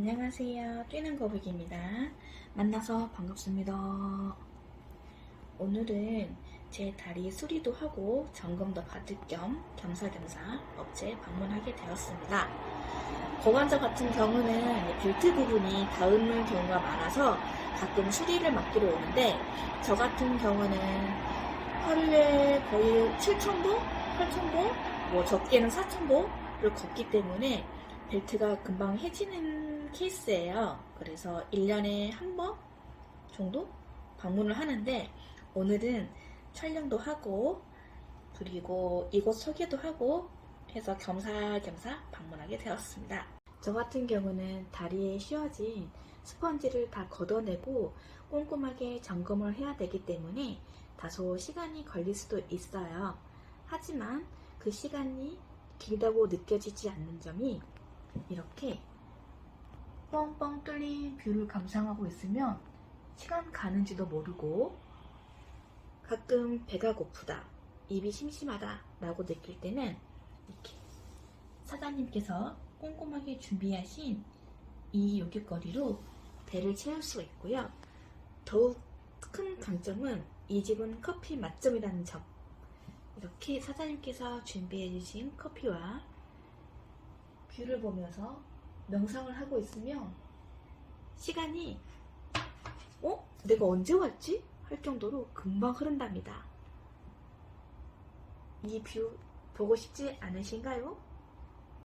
안녕하세요. 뛰는 거북입니다. 만나서 반갑습니다. 오늘은 제 다리 수리도 하고 점검도 받을 겸 겸사겸사 업체에 방문하게 되었습니다. 고관절 같은 경우는 벨트 부분이 닿는 경우가 많아서 가끔 수리를 맡기로 오는데 저 같은 경우는 하루에 거의 7,000보, 8,000보, 뭐 적게는 4,000보를 걷기 때문에 벨트가 금방 해지는 케이스예요. 그래서 1년에 한 번 정도 방문을 하는데 오늘은 촬영도 하고 그리고 이곳 소개도 하고 해서 겸사겸사 방문하게 되었습니다. 저 같은 경우는 다리에 씌워진 스펀지를 다 걷어내고 꼼꼼하게 점검을 해야 되기 때문에 다소 시간이 걸릴 수도 있어요. 하지만 그 시간이 길다고 느껴지지 않는 점이 이렇게 뻥뻥 뚫린 뷰를 감상하고 있으면 시간 가는지도 모르고 가끔 배가 고프다, 입이 심심하다 라고 느낄 때는 이렇게 사장님께서 꼼꼼하게 준비하신 이 요깃거리로 배를 채울 수가 있고요. 더욱 큰 강점은 이 집은 커피 맛점이라는 점. 이렇게 사장님께서 준비해주신 커피와 뷰를 보면서 명상을 하고 있으면 시간이 어? 내가 언제 왔지? 할 정도로 금방 흐른답니다. 이 뷰 보고 싶지 않으신가요?